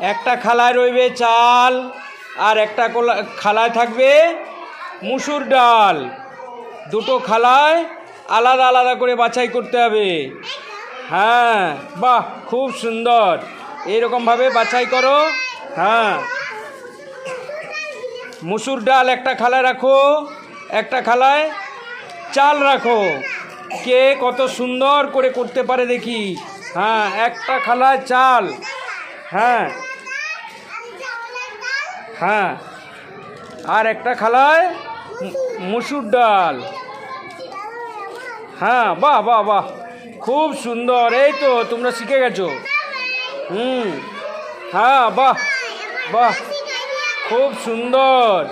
একটা খালায় রইবে চাল আর একটা খালায় থাকবে মুসুর ডাল। দুটো খালায় আলাদা আলাদা করে বাছাই করতে হবে। হ্যাঁ বাহ, খুব সুন্দর। এইরকমভাবে বাছাই করো। হ্যাঁ। মুসুর ডাল একটা খালায় রাখো, একটা খালায় চাল রাখো। কে কত সুন্দর করে করতে পারে দেখি। হ্যাঁ একটা খালায় চাল। হ্যাঁ। হ্যাঁ। আর একটা খালায় মুসুর ডাল। হ্যাঁ বাহ বাহ বাহ। খুব সুন্দর। এই তো, তোমরা শিখে গেছো। হুম। হ্যাঁ বাহ বাহ। খুব সুন্দর।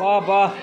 爸爸。